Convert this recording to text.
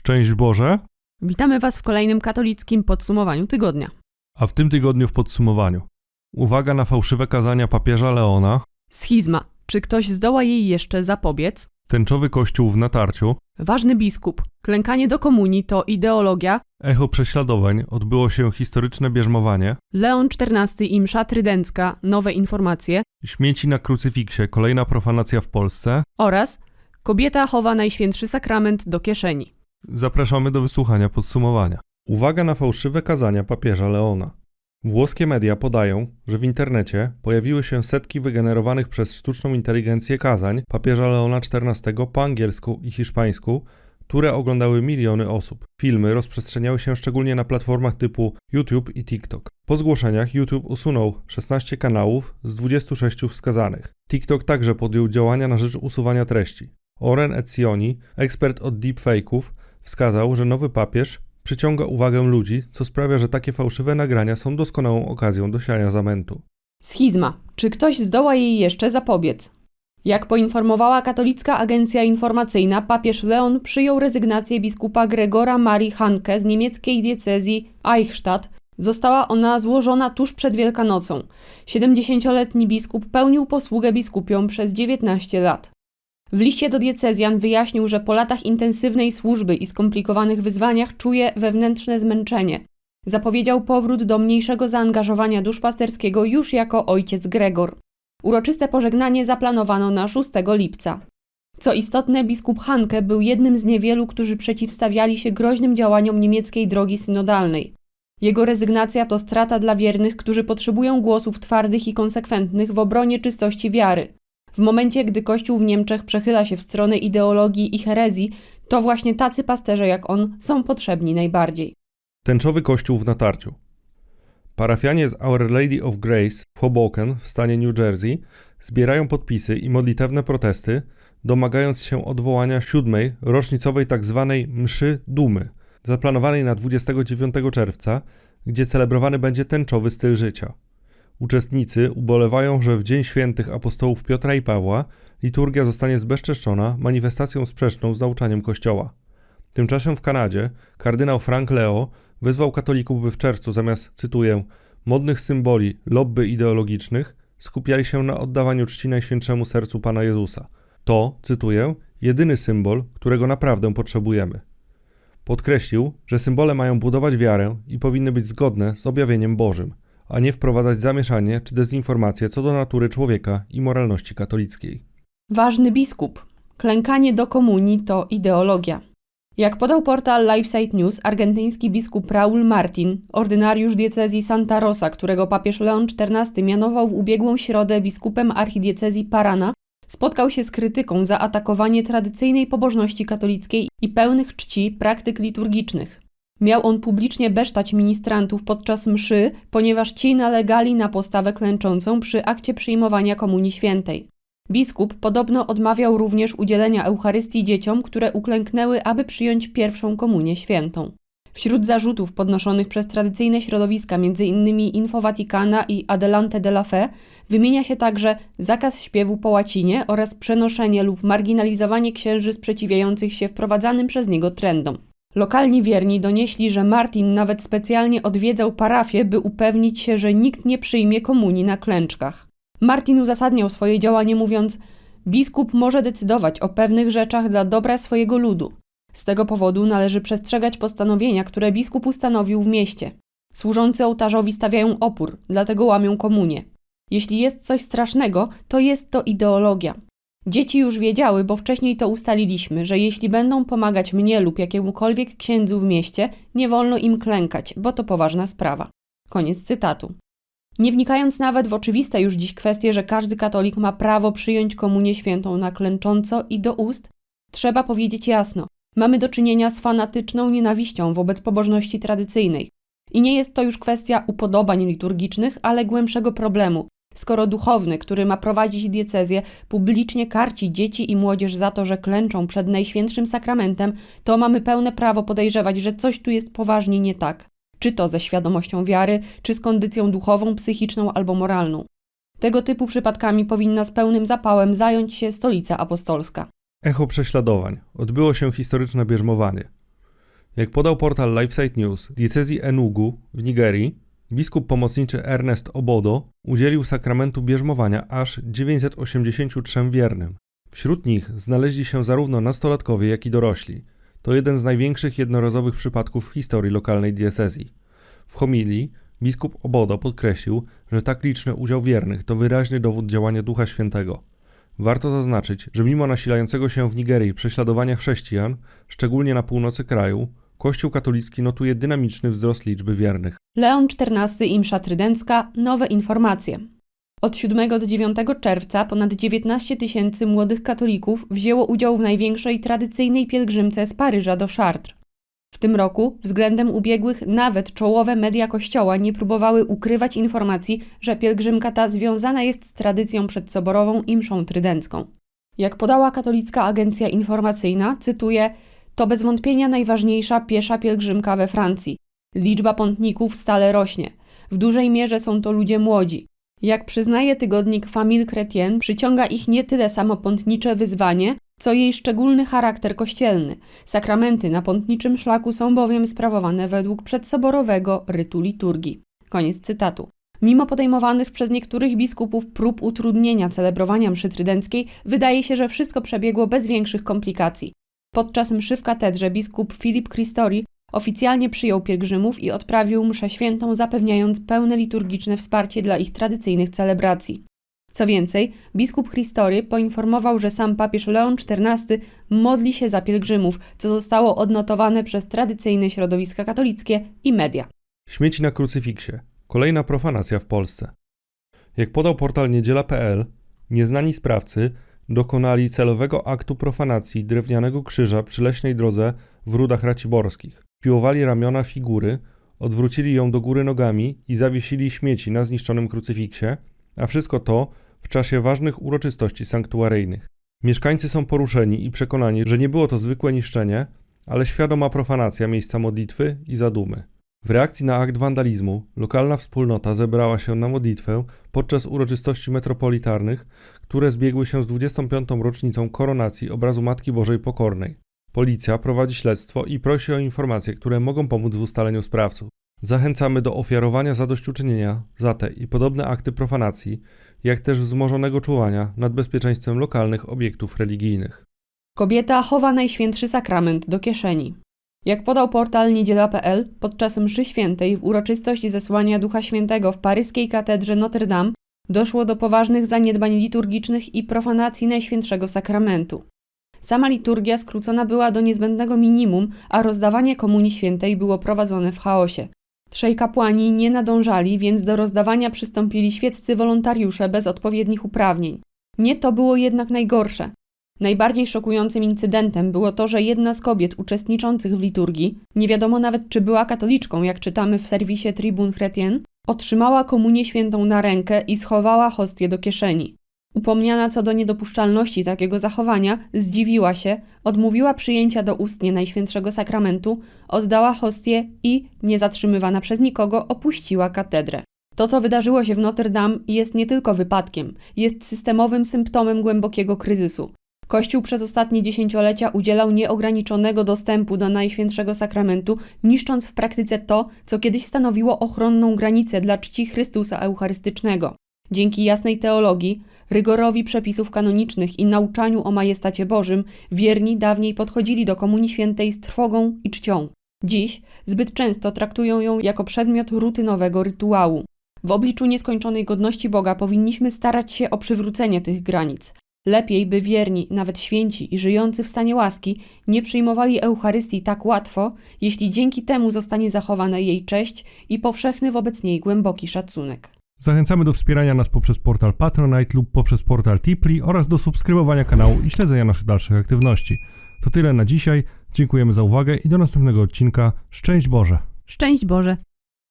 Szczęść Boże, Witamy Was w kolejnym katolickim podsumowaniu tygodnia. a w tym tygodniu w podsumowaniu. Uwaga na fałszywe kazania papieża Leona, Schizma. Czy ktoś zdoła jej jeszcze zapobiec? tęczowy kościół w natarciu, Ważny biskup. Klękanie do komunii to ideologia. echo prześladowań, odbyło się historyczne bierzmowanie, Leon XIV i msza trydencka. Nowe informacje. śmieci na krucyfiksie, kolejna profanacja w Polsce. Oraz kobieta chowa najświętszy sakrament do kieszeni. Zapraszamy do wysłuchania podsumowania. Uwaga na fałszywe kazania papieża Leona. Włoskie media podają, że w internecie pojawiły się setki wygenerowanych przez sztuczną inteligencję kazań papieża Leona XIV po angielsku i hiszpańsku, które oglądały miliony osób. Filmy rozprzestrzeniały się szczególnie na platformach typu YouTube i TikTok. Po zgłoszeniach YouTube usunął 16 kanałów z 26 wskazanych. TikTok także podjął działania na rzecz usuwania treści. Oren Etzioni, ekspert od deepfake'ów, wskazał, że nowy papież przyciąga uwagę ludzi, co sprawia, że takie fałszywe nagrania są doskonałą okazją do siania zamętu. Schizma. Czy ktoś zdoła jej jeszcze zapobiec? Jak poinformowała katolicka agencja informacyjna, papież Leon przyjął rezygnację biskupa Gregora Marii Hanke z niemieckiej diecezji Eichstatt. Została ona złożona tuż przed Wielkanocą. 70-letni biskup pełnił posługę biskupią przez 19 lat. W liście do diecezjan wyjaśnił, że po latach intensywnej służby i skomplikowanych wyzwaniach czuje wewnętrzne zmęczenie. Zapowiedział powrót do mniejszego zaangażowania duszpasterskiego już jako ojciec Gregor. Uroczyste pożegnanie zaplanowano na 6 lipca. Co istotne, biskup Hanke był jednym z niewielu, którzy przeciwstawiali się groźnym działaniom niemieckiej drogi synodalnej. Jego rezygnacja to strata dla wiernych, którzy potrzebują głosów twardych i konsekwentnych w obronie czystości wiary. W momencie, gdy Kościół w Niemczech przechyla się w stronę ideologii i herezji, to właśnie tacy pasterze jak on są potrzebni najbardziej. Tęczowy kościół w natarciu. Parafianie z Our Lady of Grace w Hoboken w stanie New Jersey zbierają podpisy i modlitewne protesty, domagając się odwołania siódmej, rocznicowej tzw. mszy dumy, zaplanowanej na 29 czerwca, gdzie celebrowany będzie tęczowy styl życia. Uczestnicy ubolewają, że w Dzień Świętych Apostołów Piotra i Pawła liturgia zostanie zbezczeszczona manifestacją sprzeczną z nauczaniem Kościoła. Tymczasem w Kanadzie kardynał Frank Leo wezwał katolików, by w czerwcu zamiast, cytuję, modnych symboli lobby ideologicznych, skupiali się na oddawaniu czci Najświętszemu Sercu Pana Jezusa. To, cytuję, jedyny symbol, którego naprawdę potrzebujemy. Podkreślił, że symbole mają budować wiarę i powinny być zgodne z objawieniem Bożym, a nie wprowadzać zamieszanie czy dezinformację co do natury człowieka i moralności katolickiej. Ważny biskup. Klękanie do komunii to ideologia. Jak podał portal LifeSite News, argentyński biskup Raúl Martin, ordynariusz diecezji Santa Rosa, którego papież Leon XIV mianował w ubiegłą środę biskupem archidiecezji Parana, spotkał się z krytyką za atakowanie tradycyjnej pobożności katolickiej i pełnych czci praktyk liturgicznych. Miał on publicznie besztać ministrantów podczas mszy, ponieważ ci nalegali na postawę klęczącą przy akcie przyjmowania Komunii Świętej. Biskup podobno odmawiał również udzielenia Eucharystii dzieciom, które uklęknęły, aby przyjąć pierwszą komunię świętą. Wśród zarzutów podnoszonych przez tradycyjne środowiska, m.in. Info Vaticana i Adelante de la Fe, wymienia się także zakaz śpiewu po łacinie oraz przenoszenie lub marginalizowanie księży sprzeciwiających się wprowadzanym przez niego trendom. Lokalni wierni donieśli, że Martin nawet specjalnie odwiedzał parafię, by upewnić się, że nikt nie przyjmie komunii na klęczkach. Martin uzasadniał swoje działanie mówiąc: Biskup może decydować o pewnych rzeczach dla dobra swojego ludu. Z tego powodu należy przestrzegać postanowienia, które biskup ustanowił w mieście. Służący ołtarzowi stawiają opór, dlatego łamią komunię. Jeśli jest coś strasznego, to jest to ideologia. Dzieci już wiedziały, bo wcześniej to ustaliliśmy, że jeśli będą pomagać mnie lub jakiemukolwiek księdzu w mieście, nie wolno im klękać, bo to poważna sprawa. Koniec cytatu. Nie wnikając nawet w oczywiste już dziś kwestie, że każdy katolik ma prawo przyjąć komunię świętą na klęcząco i do ust, trzeba powiedzieć jasno: mamy do czynienia z fanatyczną nienawiścią wobec pobożności tradycyjnej. I nie jest to już kwestia upodobań liturgicznych, ale głębszego problemu. Skoro duchowny, który ma prowadzić diecezję, publicznie karci dzieci i młodzież za to, że klęczą przed Najświętszym Sakramentem, to mamy pełne prawo podejrzewać, że coś tu jest poważnie nie tak czy to ze świadomością wiary, czy z kondycją duchową, psychiczną albo moralną. Tego typu przypadkami powinna z pełnym zapałem zająć się Stolica Apostolska. Echo prześladowań. Odbyło się historyczne bierzmowanie. Jak podał portal LifeSite News, diecezji Enugu w Nigerii biskup pomocniczy Ernest Obodo udzielił sakramentu bierzmowania aż 983 wiernym. Wśród nich znaleźli się zarówno nastolatkowie, jak i dorośli. To jeden z największych jednorazowych przypadków w historii lokalnej diecezji. W homilii biskup Obodo podkreślił, że tak liczny udział wiernych to wyraźny dowód działania Ducha Świętego. Warto zaznaczyć, że mimo nasilającego się w Nigerii prześladowania chrześcijan, szczególnie na północy kraju, Kościół katolicki notuje dynamiczny wzrost liczby wiernych. Leon XIV i msza trydencka. Nowe informacje. Od 7 do 9 czerwca ponad 19 tysięcy młodych katolików wzięło udział w największej tradycyjnej pielgrzymce z Paryża do Chartres. W tym roku, względem ubiegłych, nawet czołowe media kościoła nie próbowały ukrywać informacji, że pielgrzymka ta związana jest z tradycją przedsoborową i mszą trydencką. Jak podała katolicka agencja informacyjna, cytuję, to bez wątpienia najważniejsza piesza pielgrzymka we Francji. Liczba pątników stale rośnie. W dużej mierze są to ludzie młodzi. Jak przyznaje tygodnik Famille Chrétienne, przyciąga ich nie tyle samo pątnicze wyzwanie, co jej szczególny charakter kościelny. Sakramenty na pątniczym szlaku są bowiem sprawowane według przedsoborowego rytu liturgii. Koniec cytatu. Mimo podejmowanych przez niektórych biskupów prób utrudnienia celebrowania mszy trydenckiej, wydaje się, że wszystko przebiegło bez większych komplikacji. Podczas mszy w katedrze biskup Filip Christori oficjalnie przyjął pielgrzymów i odprawił mszę świętą, zapewniając pełne liturgiczne wsparcie dla ich tradycyjnych celebracji. Co więcej, biskup Christory poinformował, że sam papież Leon XIV modli się za pielgrzymów, co zostało odnotowane przez tradycyjne środowiska katolickie i media. Śmieci na krucyfiksie. Kolejna profanacja w Polsce. Jak podał portal niedziela.pl, nieznani sprawcy dokonali celowego aktu profanacji drewnianego krzyża przy leśnej drodze w Rudach Raciborskich. Piłowali ramiona figury, odwrócili ją do góry nogami i zawiesili śmieci na zniszczonym krucyfiksie, a wszystko to w czasie ważnych uroczystości sanktuaryjnych. Mieszkańcy są poruszeni i przekonani, że nie było to zwykłe niszczenie, ale świadoma profanacja miejsca modlitwy i zadumy. W reakcji na akt wandalizmu lokalna wspólnota zebrała się na modlitwę podczas uroczystości metropolitarnych, które zbiegły się z 25. rocznicą koronacji obrazu Matki Bożej Pokornej. Policja prowadzi śledztwo i prosi o informacje, które mogą pomóc w ustaleniu sprawców. Zachęcamy do ofiarowania zadośćuczynienia za te i podobne akty profanacji, jak też wzmożonego czuwania nad bezpieczeństwem lokalnych obiektów religijnych. Kobieta chowa najświętszy sakrament do kieszeni. Jak podał portal niedziela.pl, podczas mszy świętej w uroczystość zesłania Ducha Świętego w paryskiej katedrze Notre Dame doszło do poważnych zaniedbań liturgicznych i profanacji Najświętszego Sakramentu. Sama liturgia skrócona była do niezbędnego minimum, a rozdawanie komunii świętej było prowadzone w chaosie. Trzej kapłani nie nadążali, więc do rozdawania przystąpili świeccy wolontariusze bez odpowiednich uprawnień. Nie to było jednak najgorsze. Najbardziej szokującym incydentem było to, że jedna z kobiet uczestniczących w liturgii, nie wiadomo nawet czy była katoliczką, jak czytamy w serwisie Tribun Chrétien, otrzymała komunię świętą na rękę i schowała hostię do kieszeni. Upomniana co do niedopuszczalności takiego zachowania, zdziwiła się, odmówiła przyjęcia do ustnie Najświętszego Sakramentu, oddała hostię i, niezatrzymywana przez nikogo, opuściła katedrę. To, co wydarzyło się w Notre Dame, jest nie tylko wypadkiem, jest systemowym symptomem głębokiego kryzysu. Kościół przez ostatnie dziesięciolecia udzielał nieograniczonego dostępu do Najświętszego Sakramentu, niszcząc w praktyce to, co kiedyś stanowiło ochronną granicę dla czci Chrystusa Eucharystycznego. Dzięki jasnej teologii, rygorowi przepisów kanonicznych i nauczaniu o majestacie Bożym, wierni dawniej podchodzili do Komunii Świętej z trwogą i czcią. Dziś zbyt często traktują ją jako przedmiot rutynowego rytuału. W obliczu nieskończonej godności Boga powinniśmy starać się o przywrócenie tych granic. Lepiej, by wierni, nawet święci i żyjący w stanie łaski, nie przyjmowali Eucharystii tak łatwo, jeśli dzięki temu zostanie zachowana jej cześć i powszechny wobec niej głęboki szacunek. Zachęcamy do wspierania nas poprzez portal Patronite lub poprzez portal Tipli oraz do subskrybowania kanału i śledzenia naszych dalszych aktywności. To tyle na dzisiaj. Dziękujemy za uwagę i do następnego odcinka. Szczęść Boże! Szczęść Boże!